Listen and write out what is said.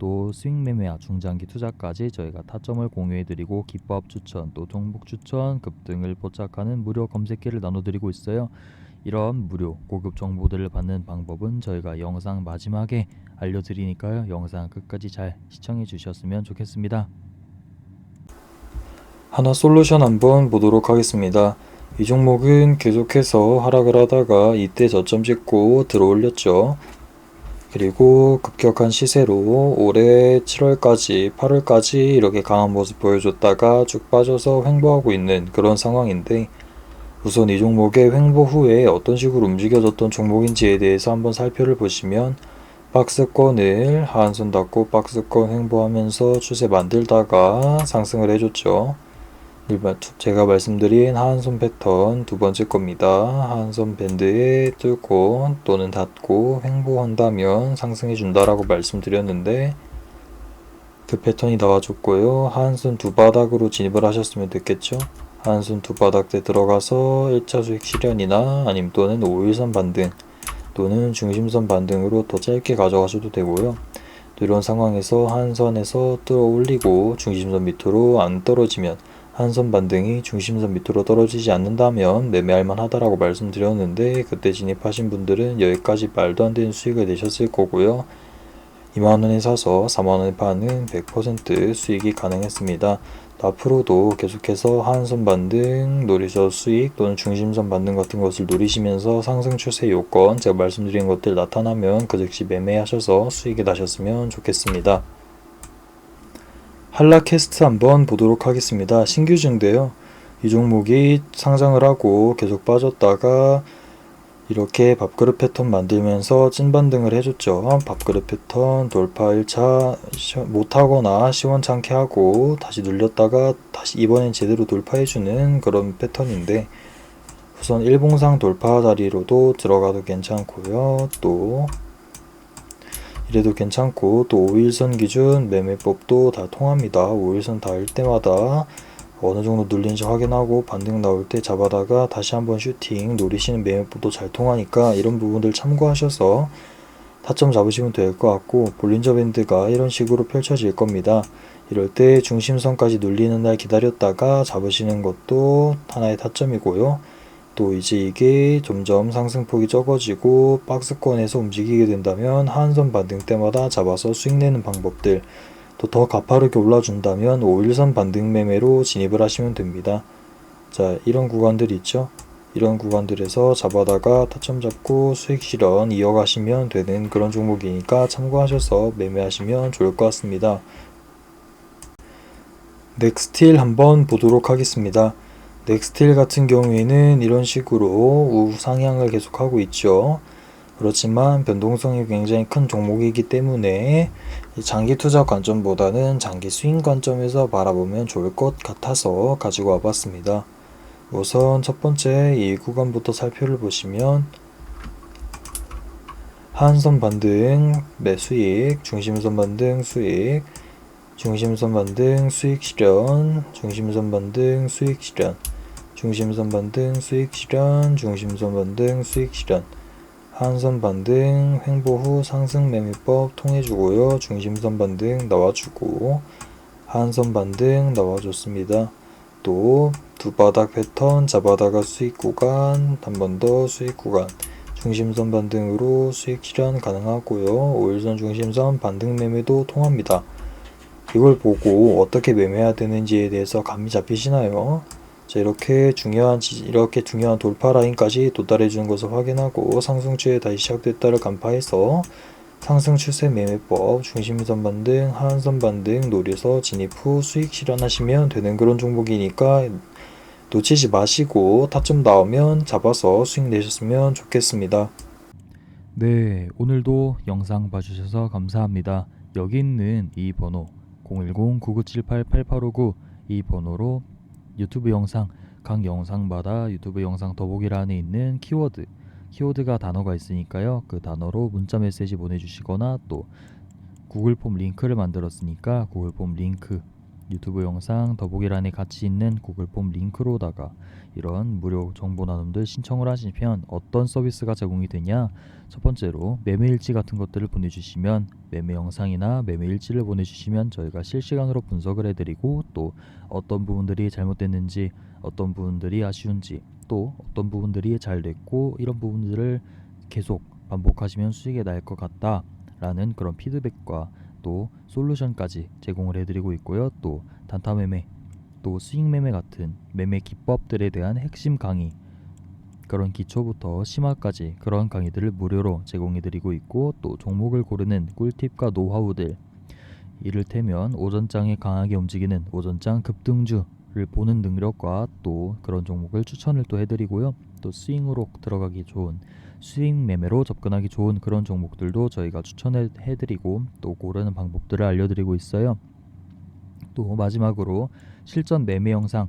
또 스윙 매매와 중장기 투자까지 저희가 타점을 공유해드리고 기법 추천 또 종목 추천 급등을 포착하는 무료 검색기를 나눠드리고 있어요. 이런 무료 고급 정보들을 받는 방법은 저희가 영상 마지막에 알려드리니까요. 영상 끝까지 잘 시청해 주셨으면 좋겠습니다. 하나 솔루션 한번 보도록 하겠습니다. 이 종목은 계속해서 하락을 하다가 이때 저점 찍고 들어올렸죠. 그리고 급격한 시세로 올해 7월까지 8월까지 이렇게 강한 모습 보여줬다가 쭉 빠져서 횡보하고 있는 그런 상황인데 우선 이 종목의 횡보 후에 어떤 식으로 움직여졌던 종목인지에 대해서 한번 살펴를 보시면 박스권을 하한선 닫고 박스권 횡보하면서 추세 만들다가 상승을 해줬죠. 일반 제가 말씀드린 하한선 패턴 두 번째 겁니다. 하한선 밴드에 뚫고 또는 닫고 횡보한다면 상승해 준다라고 말씀드렸는데 그 패턴이 나와줬고요. 하한선 두 바닥으로 진입을 하셨으면 됐겠죠. 하한선 두 바닥 때 들어가서 1차 수익 실현이나 아니면 또는 5일선 반등 또는 중심선 반등으로 더 짧게 가져가셔도 되고요. 또 이런 상황에서 한선에서 뚫어 올리고 중심선 밑으로 안 떨어지면 한 선 반등이 중심선 밑으로 떨어지지 않는다면 매매할 만하다라고 말씀드렸는데 그때 진입하신 분들은 여기까지 말도 안 되는 수익을 내셨을 거고요. 2만원에 사서 4만원에 파는 100% 수익이 가능했습니다. 앞으로도 계속해서 하한선 반등, 노리서 수익 또는 중심선 반등 같은 것을 노리시면서 상승 추세 요건 제가 말씀드린 것들 나타나면 그 즉시 매매하셔서 수익이 나셨으면 좋겠습니다. 한라캐스트 한번 보도록 하겠습니다. 신규주인데요. 이 종목이 상장을 하고 계속 빠졌다가 이렇게 밥그릇 패턴 만들면서 찐반등을 해줬죠. 밥그릇 패턴 돌파 1차 못하거나 시원찮게 하고 다시 눌렸다가 다시 이번엔 제대로 돌파해주는 그런 패턴인데 우선 일봉상 돌파 자리로도 들어가도 괜찮고요. 또 이래도 괜찮고 또 5일선 기준 매매법도 다 통합니다. 5일선 닿을 때마다 어느 정도 눌린지 확인하고 반등 나올 때 잡아다가 다시 한번 슈팅 노리시는 매매법도 잘 통하니까 이런 부분들 참고하셔서 타점 잡으시면 될 것 같고 볼린저 밴드가 이런 식으로 펼쳐질 겁니다. 이럴 때 중심선까지 눌리는 날 기다렸다가 잡으시는 것도 하나의 타점이고요. 또 이제 이게 점점 상승폭이 적어지고 박스권에서 움직이게 된다면 한선 반등 때마다 잡아서 수익 내는 방법들 또 더 가파르게 올라준다면 5일선 반등 매매로 진입을 하시면 됩니다. 자 이런 구간들 있죠. 이런 구간들에서 잡아다가 타점 잡고 수익 실현 이어가시면 되는 그런 종목이니까 참고하셔서 매매하시면 좋을 것 같습니다. 넥스틸 한번 보도록 하겠습니다. 넥스틸 같은 경우에는 이런 식으로 우상향을 계속하고 있죠. 그렇지만 변동성이 굉장히 큰 종목이기 때문에 장기 투자 관점보다는 장기 스윙 관점에서 바라보면 좋을 것 같아서 가지고 와봤습니다. 우선 첫 번째 이 구간부터 살펴를 보시면 한선 반등 매수익, 중심선 반등 수익, 중심선 반등 수익 실현, 중심선 반등 수익 실현, 중심선 반등 수익 실현, 중심선 반등 수익 실현, 한선 반등 횡보 후 상승 매매법 통해주고요. 중심선 반등 나와주고 한선 반등 나와줬습니다. 또 두 바닥 패턴 잡아다가 수익 구간 한 번 더 수익 구간 중심선 반등으로 수익 실현 가능하고요. 5일선 중심선 반등 매매도 통합니다. 이걸 보고 어떻게 매매해야 되는지에 대해서 감이 잡히시나요? 자, 이렇게 중요한 이렇게 중요한 돌파 라인까지 도달해 주는 것을 확인하고 상승추에 다시 시작됐다를 간파해서 상승 추세 매매법 중심선 반등 하한선 반등 노려서 진입 후 수익 실현하시면 되는 그런 종목이니까 놓치지 마시고 타점 나오면 잡아서 수익 내셨으면 좋겠습니다. 네, 오늘도 영상 봐주셔서 감사합니다. 여기 있는 이 번호 010-9978-8859 이 번호로 유튜브 영상 각 영상마다 유튜브 영상 더보기란에 있는 키워드 키워드가 단어가 있으니까요. 그 단어로 문자 메시지 보내주시거나 또 구글 폼 링크를 만들었으니까 구글 폼 링크 유튜브 영상 더보기란에 같이 있는 구글 폼 링크로다가 이런 무료 정보 나눔들 신청을 하시면 어떤 서비스가 제공이 되냐? 첫 번째로 매매 일지 같은 것들을 보내주시면 매매 영상이나 매매 일지를 보내주시면 저희가 실시간으로 분석을 해드리고 또 어떤 부분들이 잘못됐는지 어떤 부분들이 아쉬운지 또 어떤 부분들이 잘 됐고 이런 부분들을 계속 반복하시면 수익이 날 것 같다 라는 그런 피드백과 또 솔루션까지 제공을 해드리고 있고요. 또 단타 매매 또 수익 매매 같은 매매 기법들에 대한 핵심 강의 그런 기초부터 심화까지 그런 강의들을 무료로 제공해드리고 있고 또 종목을 고르는 꿀팁과 노하우들 이를테면 오전장에 강하게 움직이는 오전장 급등주 를 보는 능력과 또 그런 종목을 추천을 또 해드리고요 또 스윙으로 들어가기 좋은 수익 매매로 접근하기 좋은 그런 종목들도 저희가 추천해 드리고 또 고르는 방법들을 알려드리고 있어요. 또 마지막으로 실전 매매 영상